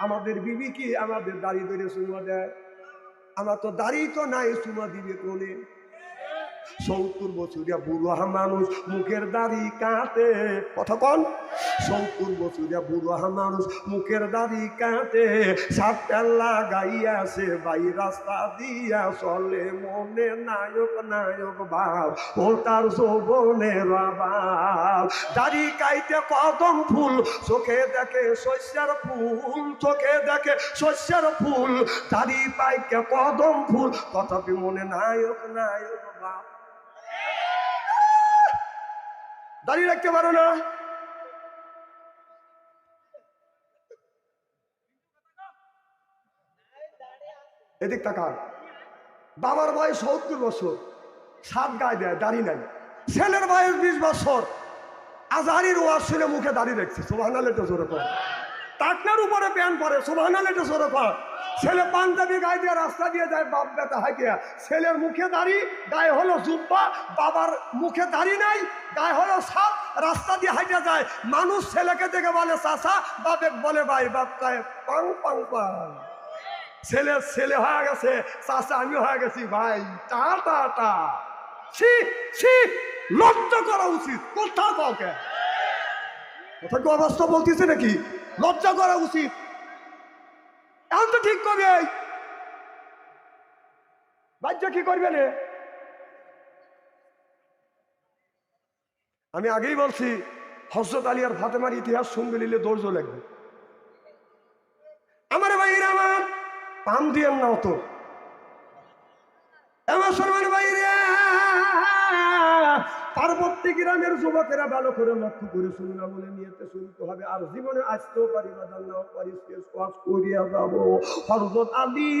আমাদের বিবি কি আমাদের দাড়ি ধরে সুমা দেয়। আমার তো দাড়ি তো নাই সুমা দিবে কোনে? সত্তর বছরিয়া বুড়া মানুষ মুখের দাড়ি কাঁতে কথা কন সত্তর বছরিয়া বুড়া মানুষ মুখের দাড়ি কাটে সাত পেল্লা গাইয়াছে বাই রাস্তা দিয়া চলে মনে নায়ক নায়ক বাপ ও তার যৌবনের বাপ দাড়ি কাইতে কদম ফুল, চোখে দেখে শস্যের ফুল, চোখে দেখে শস্যের ফুল। দাড়ি পাইকে কদম ফুল, তথাপি মনে নায়ক নায়ক বাপ। দাঁড়িয়ে রাখতে পারো না? এদিক তাকান। বাবার বয়স সত্তর বছর, সাত গায়ে দেয়, দাড়ি নাই। ছেলের বয়স বিশ বছর আজহারির ওয়াজ শুনে মুখে দাড়ি রাখছে। সোভানা লেটে জোরে কর। টাকনার উপরে প্যান পরে সোভানা লেটে জোরে কর। ছেলে পাঞ্জাবি গায়ে দিয়ে রাস্তা দিয়ে যায়, বাপ বেটা হাঁকিয়া ছেলের মুখে দাড়ি, গায়ে হলো জুব্বা, বাবার মুখে দাড়ি নাই, গায়ে হলো সাপ, রাস্তা দিয়ে হাঁটে যায়। মানুষ ছেলেকে দেখে বলে চাষা বাপে বলে, ভাই বাপ পাং পাং পাং। ছেলে ছেলে হয়ে গেছে চাষা আমি হয়ে গেছি, ভাই। টা ছি ছি, লজ্জা করা উচিত। কোথাও কাউকে অবস্থা বলতেছে নাকি? লজ্জা করা উচিত। এখন তো ঠিক করবে। বাচ্চা কি করবে রে? আমি আগেই বলছি হজরত আলী আর ফাতেমার ইতিহাস শুনবে নিলে দৌড় লাগবে আমার ভাইরা আমার পাম দিয়েন না তো। আমার সরমান ভাইরা! পার্বতী গ্রামের যুবকেরা ভালো করে লক্ষ্য করে শুনলাম বলে নিয়েতে শুনতে হবে। আর জীবনে আসতেও পারি বাদান নাও পারি কাজ করিয়া যাব। হরজত আলী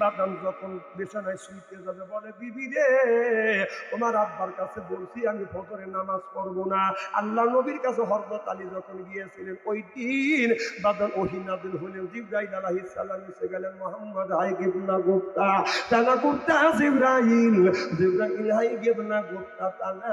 বাদান যখন বিছানায় শুইতে যাবে, বলে, বিবি রে, তোমার আব্বার কাছে বলছি আমি ফজরের নামাজ পড়ব না। আল্লাহ নবীর কাছে হরজত আলী যখন গিয়েছিলেন, ওই দিন বাদান ওহিনাদিন হলেন জিব্রাইল আলাইহিস সালাম এসে গেলেন, মোহাম্মদ, হাই গিবনা গুপ্তা তানা গুপ্তা জিব্রাইল জিব্রাইল হাই গিবনা গুপ্তা তানা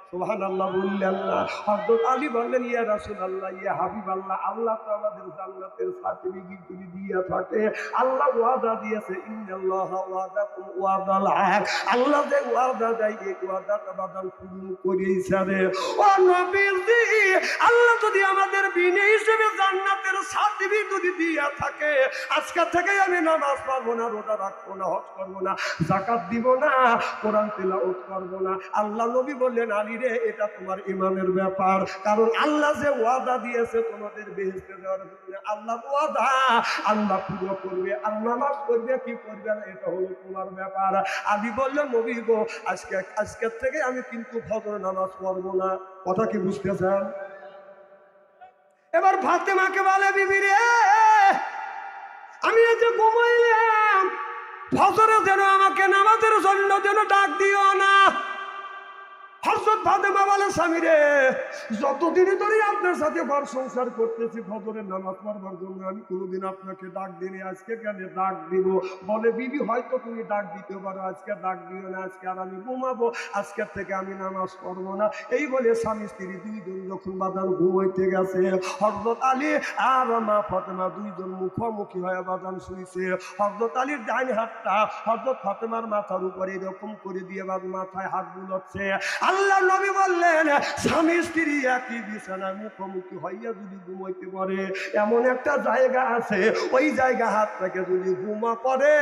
আল্লাহ আল্লাহ আমাদের সার্টিফিকেট যদি থাকে। আল্লাহ ওয়াদা দিয়েছে আল্লাহ ওয়াদা দেয় আল্লাহ যদি আমাদের বিনে হিসেবে জান্নাতের সার্টিফিকেট যদি দিয়া থাকে, আজকে থেকে আমি নামাজ পড়ব না, রোজা রাখব না, হজ করব না জাকাত দিব না, কোরআন তেলাওয়াত করব না। আল্লাহ নবী বললেন আলী রে এটা তোমার ইমানের ব্যাপার। কারণ আল্লাহ যে ওয়াদা দিয়েছে তোমাদের বেহেস্তে দেওয়ার আল্লাহ ওয়াদা। আল্লাহ পুরো করবে নামাজ করবে, কি করবে না, এটা হলো তোমার ব্যাপার। আমি বললাম নবী গো, আজকে, আজকের থেকে আমি কিন্তু ফজর নামাজ পড়ব না। কথা কি বুঝতেছেন? এবার ফাতেমাকে বলে, বিবি রে, আমি যে ঘুমাইলাম, ফজরে যেন আমাকে নামাজের জন্য যেন ডাক দিও না। আর আজকের থেকে আমি নামাজ না। এই বলে স্বামী, স্ত্রী দুইজন যখন বাজার ঘুমাইতে গেছে আলী আর মা ফাতেমা দুইজন মুখোমুখি হয়ে বাজান শুইছে। হরদত আলীর ডাইন হাতটা হরদত ফাতেমার মাথার উপরে এরকম করে দিয়ে বাদ মাথায় হাত বুলাচ্ছে। আল্লাহ নবী বললেন, স্বামী, স্ত্রী একই বিছানায় মুখোমুখি হইয়া যদি ঘুমাইতে পারে, এমন একটা জায়গা আছে, ওই জায়গা হাত থেকে যদি ঘুমা পড়ে,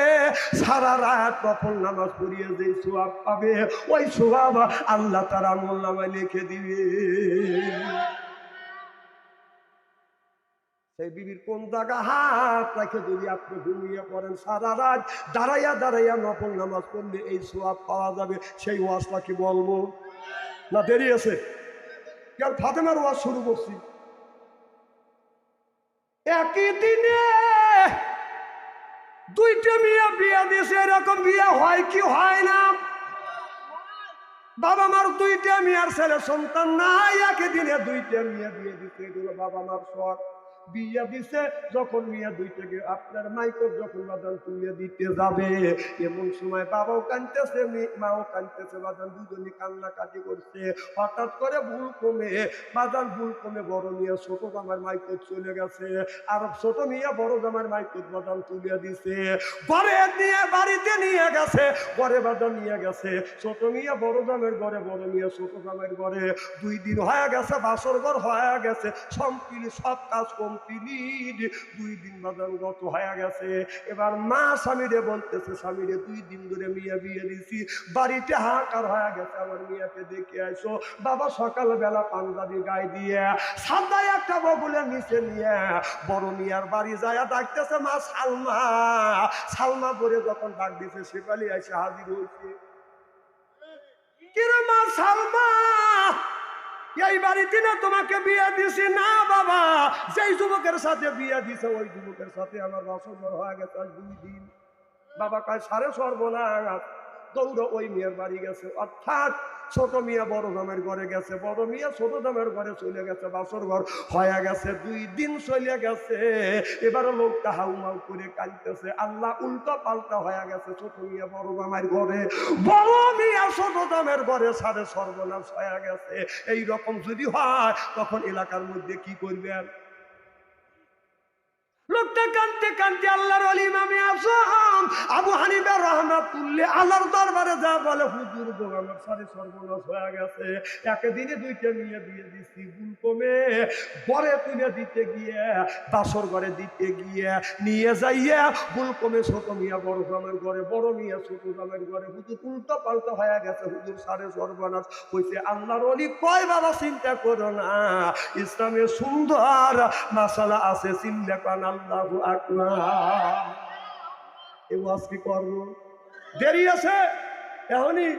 সারা রাত কখন নামাজ পড়িয়ে যে সোয়াব পাবে, ওই সোয়াব আল্লাহ তারা আমল নামায় লিখে দিবে। সেই বিবির কোন জায়গা হাত রেখে যদি আপনি ঘুমিয়ে পড়েন, সারা রাত দাঁড়াইয়া দাঁড়াইয়া নফল নামাজ পড়লে এই সোয়াব পাওয়া যাবে, সেই ওয়াজটা কি বলব? না, দেরি আছে। কারণ ফাতেমার ওয়াজ শুরু করছি। একই দিনে দুইটা মেয়ে বিয়া দিয়েছে, এরকম বিয়ে হয় কি হয় না? বাবা মার দুইটা মেয়ের ছেলে সন্তান নাই, একই দিনে দুইটা মেয়ে বিয়ে দিতে এগুলো বাবা মার শখ। বিয়া দিছে, যখন মিয়া দুইটাকে আপনার মাইকর যখন বাদান তুলে দিতে যাবে, এমন সময় বাবাও কানতেছে মাও কানতেছে বাদান দুজনই কান্নাকাটি করছে। হঠাৎ করে ভুল কমে বাদান ভুল কমে বড় মিয়া, ছোট জামার মাইকর চলে গেছে, আর ছোট মিয়া বড় জামার মাইকর বাদান তুলে দিছে। ঘরে নিয়ে, বাড়িতে নিয়ে গেছে, ঘরে বাদান নিয়ে গেছে। ছোট মিয়া বড় জামের ঘরে, বড় মিয়া ছোট জামের ঘরে। দুই দিন হয়ে গেছে, বাসর ঘর হয়ে গেছে সম্পিলি সব কাজ কমপ্লিট দুই দিন বাদান গত হয়ে গেছে। এবার মা স্বামীরে বলতেছে, স্বামীরে, দুই দিন ধরে মিয়া বিয়ে দিছি। বাড়িতে হাহাকার হয়ে গেছে, আমার মিয়াকে দেখে আইসো। বাবা সকালবেলা পাঞ্জাবি গায়ে দিয়ে সাদা একটা বগুলের নিচে নিয়ে বড় মিয়ার বাড়ি যায় ডাকতেছে, মা সালমা সালমা করে যখন ডাক দিছে সেপালি এসে হাজির হয়েছে। কিরে মা সালমা? এই বাড়িতে না তোমাকে বিয়ে দিছি না, বাবা। যেই যুবকের সাথে বিয়ে দিছে, ওই যুবকের সাথে আমার বাসর হয়ে গেছে দুই দিন। বাবা কাজ সারে সর্বনাশ। দৌড় ওই মেয়ের বাড়ি গেছে। অর্থাৎ ছোট মিয়া বড় দামের ঘরে গেছে, বড় মিয়া ছোট দামের ঘরে চলে গেছে, বাসর ঘর হয়ে গেছে, দুই দিন চলে গেছে। এবার লোকটা হাউমাউ করে কাঁদতেছে। আল্লাহ উল্টো পাল্টা হয়ে গেছে ছোট মিয়া বড় দামের ঘরে। বড় মিয়া ছোট দামের ঘরে সাড়ে সর্বনাশ হয়ে গেছে। এই রকম যদি হয়, তখন এলাকার মধ্যে কি করবেন? লোকটা কানতে কানতে, আল্লাহর অলি ইমামে আসম আবু হানিফা রহমাতুল্লাহ আল্লাহর দরবারে যা বলে, হুজুর গো আমার সারে সর্বনাশ হয়ে গেছে। একদিনে দুইটা নিয়ে দিয়ে দিছি কমে ঘরে তুলে দিতে গিয়ে, বাসর ঘরে দিতে গিয়ে, নিয়ে যাইয়া গুল কমে ছোট মিয়া, বড় গ্রামের ঘরে, বড় মিয়া, ছোট গ্রামের ঘরে। হুজুর উল্টো পাল্টা হয়ে গেছে, হুজুর সারে সর্বনাশ হয়েছে আল্লাহর অলি কয় বাবা, চিন্তা করো না। ইসলামে সুন্দর মাসালা আছে চিন্তা পান আল্লাহু এ কি করব? দেরি আছে? এখনই।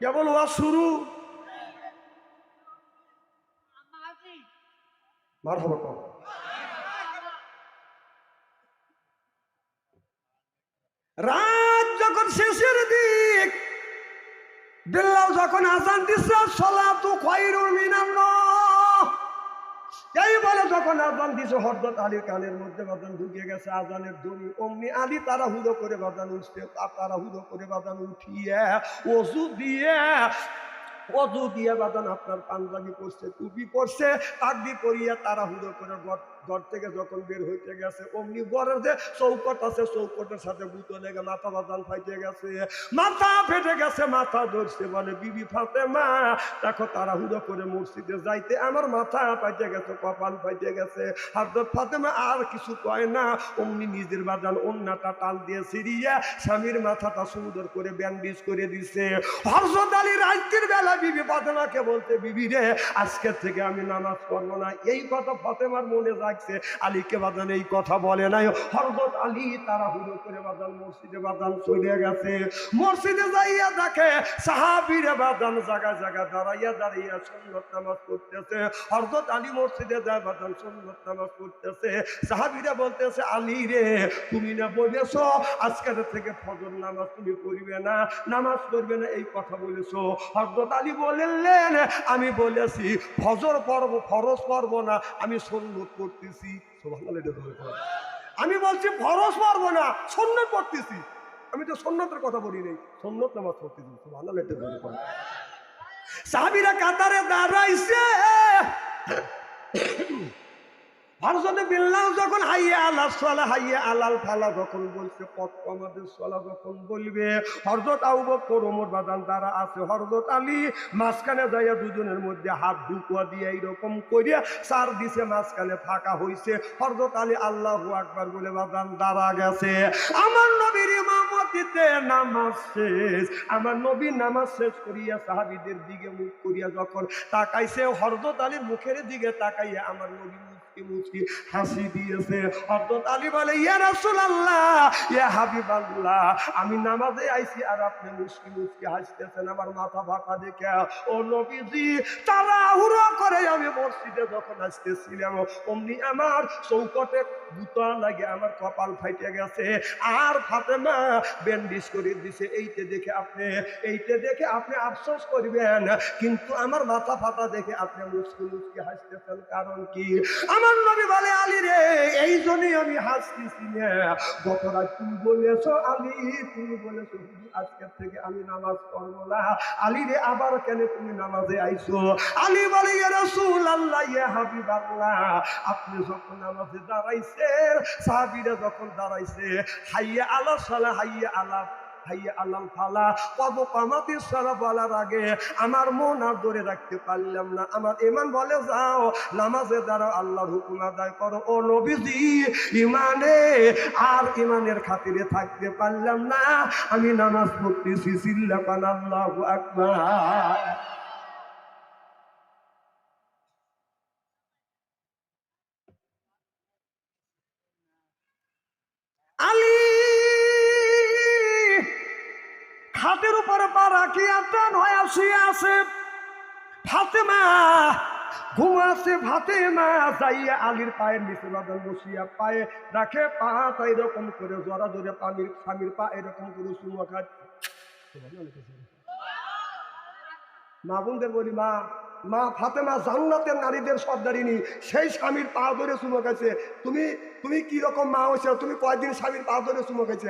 কেবল ওয়াজ শুরু। মার হব রাত যখন শেষের দিক, বিল্লাল যখন আজান দিচ্ছে সলাতু খায়রুম মিনান্নাহ এই বলে যখন আজান দিছে হরদত আলীর কানের মধ্যে বাদান ঢুকে গেছে, আজানের ধ্বনি অমনি আলী তারা হুদো করে বাদান উঠছে তারা হুদো করে বাদান উঠিয়ে ওষু দিয়ে অজু দিয়ে বাদান আপনার পাঞ্জাবি পরছে টুপি পরছে তাকবি পরিয়ে তারা হুদো করে ঘর থেকে যখন বের হইতে গেছে, অমনি ঘরের যে চৌকট আছে, চৌকটের সাথে বুতো লেগে মাথা বাদান ফাইতে গেছে। মাথা ফেটে গেছে, মাথা ধরছে, বলে, বিবি ফাতে মা দেখো তারা হুদো করে মসজিদে যাইতে আমার মাথা পাইতে গেছে, কপাল পাইতে গেছে। হাজরত ফাতেমা আর কিছু কয় না, অমনি নিজের বাদান অন্যটা টান দিয়ে সিরিয়া স্বামীর মাথাটা সুন্দর করে ব্যান্ডেজ করে দিছে। হরজত আলী রাত্রির বেলা বিবি ফাতেমাকে বলতে বিবি রে আজকের থেকে আমি নামাজ পড়ব না। এই কথা ফাতেমার মনে যাচ্ছে আলীকে বাদান এই কথা বলে নাই। হরজত আলী তারা হুড়ো করে বাদান মসজিদে বাদান চলে গেছে। মসজিদে যাইয়া দেখে সাহাবিরে বাদান জায়গা জায়গা দাঁড়াইয়া দাঁড়াইয়া সুন্নত নামাজ পড়তেছে। হরজত আলী মসজিদে যায় বাদান সুন্নত নামাজ পড়তেছে। সাহাবিরা বলতেছে, আলী রে, তুমি না বলেছ, আজকের থেকে ফজর নামাজ তুমি পড়বে না, নামাজ পড়বে না, এই কথা বলেছ। হরজত আলী বললেন, আমি বলেছি, ফজর পর্ব, ফরজ পর্ব না, আমি সন্ন্যত করতেছি। আমি বলছি, ফরজ পর্ব না সন্ন্যত করতেছি আমি তো সন্ন্যতের কথা বলি নাই সন্ন্যত নামাজ পড়তেছি ভালো পড়ো। সাহাবীরা কাতারে দাঁড়াইছে হরজতে বিল্লাল যখন হাইয়া সালা হাইয়া আলাল, ফালা যখন বলছে পথ আমাদের যখন বলবে হরজত বাদান আছে হরজত আলী, মাঝখানে যাইয়া দুজনের মধ্যে হাত ঢুকুয়া দিয়ে এইরকম করিয়া চার দিছে, মাঝখানে ফাঁকা হইছে। হরজত আলী আল্লাহ আকবার বলে, বাদান, দাঁড়া গেছে। আমার নবীর ইমামতিতে নামাজ শেষ। আমার নবী নামাজ শেষ করিয়া সাহাবীদের দিকে মুখ করিয়া যখন তাকাইছে হরজত আলীর মুখের দিকে তাকাইয়া আমার নবী মুচকি মুচকি আমি নামাজে আর আপনি মুচকি মুচকি হাসতেছেন আমার মাথা ফাঁকা দেখে। ও নবীজি করে আমি মসজিদে যখন আসতেছিলাম, অমনি আমার চৌকটে গুতা লাগে আমার কপাল ফাইটে গেছে। আর ফাতেমা ব্যান্ডিজ করে দিছে এইতে দেখে আপনি এইতে দেখে আপনি আফসোস করবেন, কিন্তু আমার মাথা ফাটা দেখে আপনি মুসকি মুসকি হাসতেছেন কারণ কি? আমার নবী বলে, আলী রে, এই জন্যই আমি হাসতেছি গত রাত তুমি বলেছ আলী, তুমি বলেছ আজকের থেকে আমি নামাজ পড়ব না। আলী রে, আবার কেন তুমি নামাজে আইছো? আলী বলে ইয়া রাসূলুল্লাহ ইয়া হাবিবাল্লাহ, আপনি যখন নামাজে দাঁড়াইছেন, সাহাবীরা যখন দাঁড়াইছে, হাইয়া আলা সালা, হাইয়া আলা হাইয়া আলাল ফালা সারা বলার আগে। আমার মন আর ধরে রাখতে পারলাম না। আমার ইমান বলে যাও, নামাজে দ্বারা আল্লাহর হুকুম আদায় করো। ও নবীজি ইমানে আর ইমানের খাতিরে থাকতে পারলাম না। আমি নামাজ পড়তেছি, সিল্লা পান আল্লাহু আকবার। আলী খাটের উপরে পা রাখিয়া টান হয়ে শুয়ে আছে। ফাতেমা ঘুমাছে ফাতেমা, যাইয়া আলীর পায়ের নিচে বাদল বসিয়া পায়ে রাখে, পা এরকম করে, জোরা জোরে পানির, স্বামীর পা এরকম করে চুমা খাচ্ছে মা বোনদের বলি, মা মা ফাতেমা জান্নাতের নারীদের সর্দারিনী, সেই স্বামীর পা ধরে চুমো খাইছে তুমি তুমি কি রকম মা হয়েছে তুমি কয়দিন স্বামীর পা ধরে চুমো খাইছে